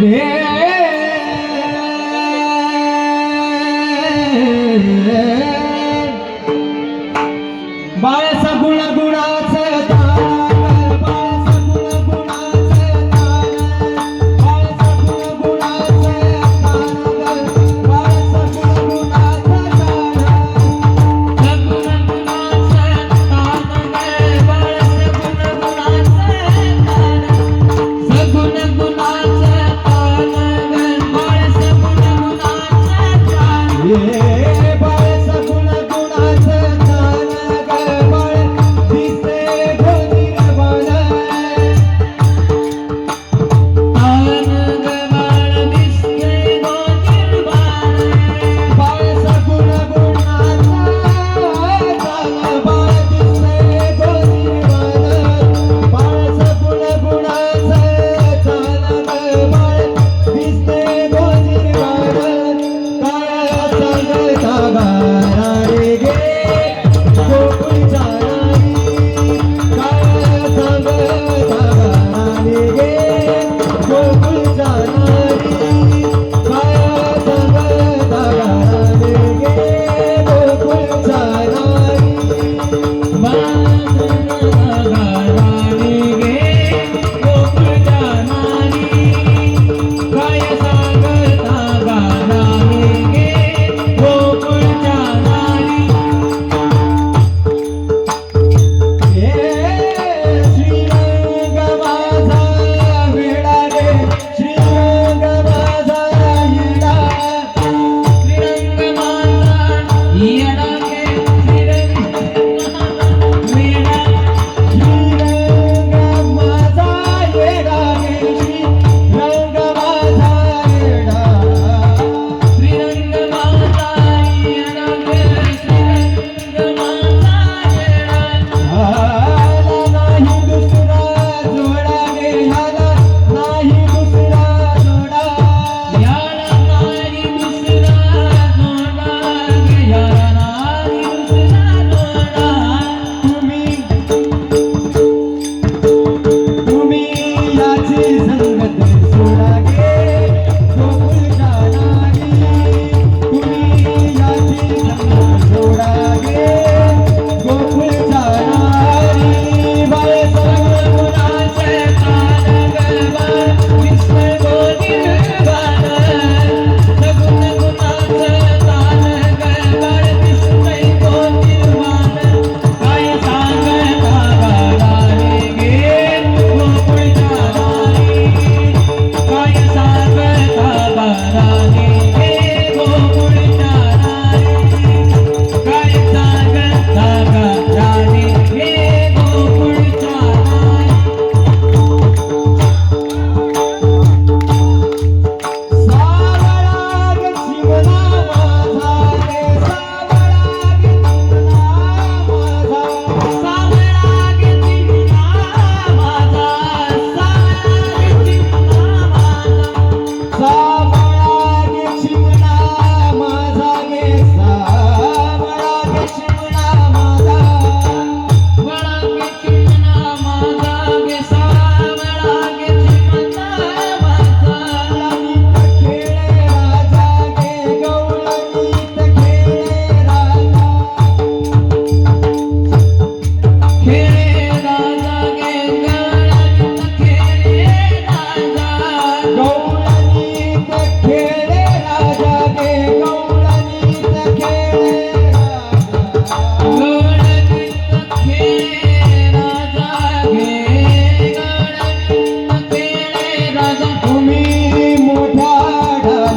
Yeah.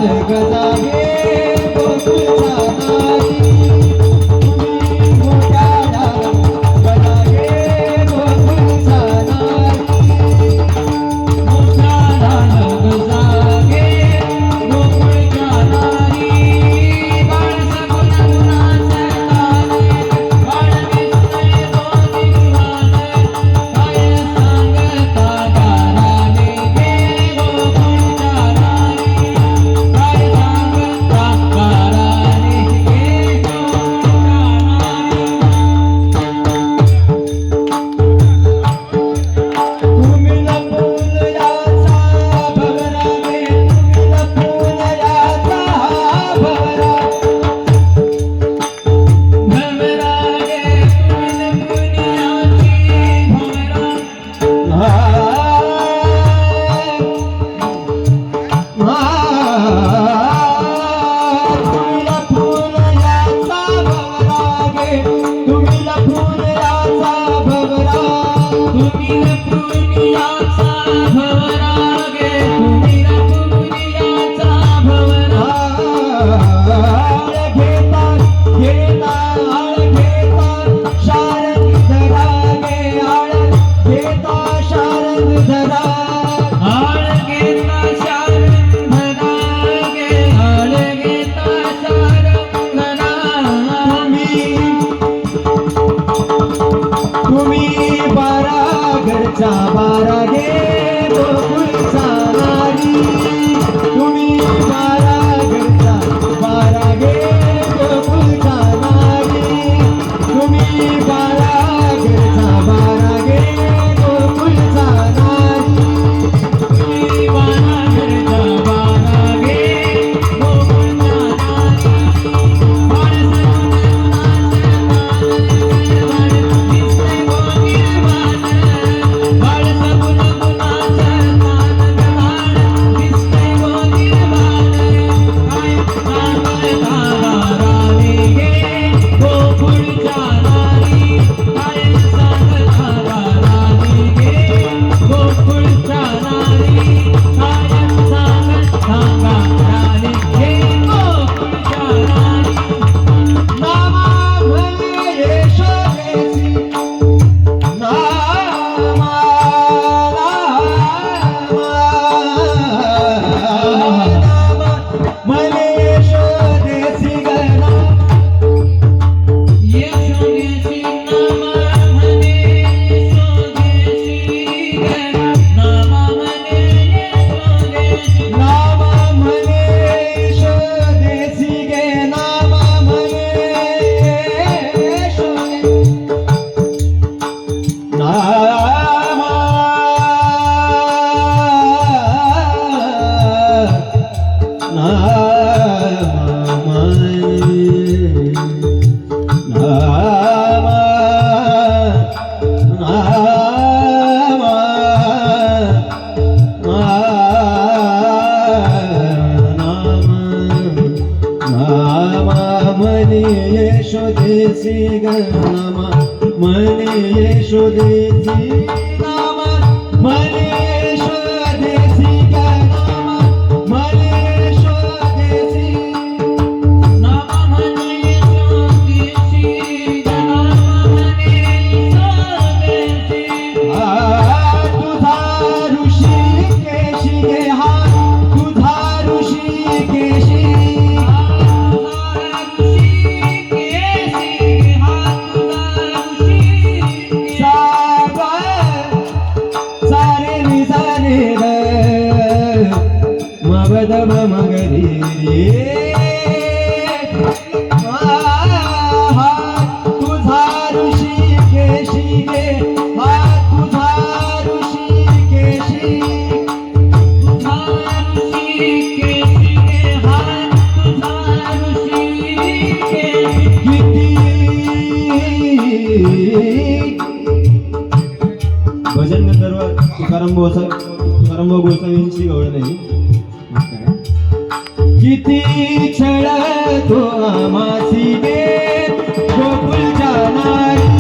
I'm gonna make it. Radhe গেলাম মনে এসো দেখি गोसा करंब गोसावींची गवळ नाही. किती छळ तो आमासी गोकुल जाणार.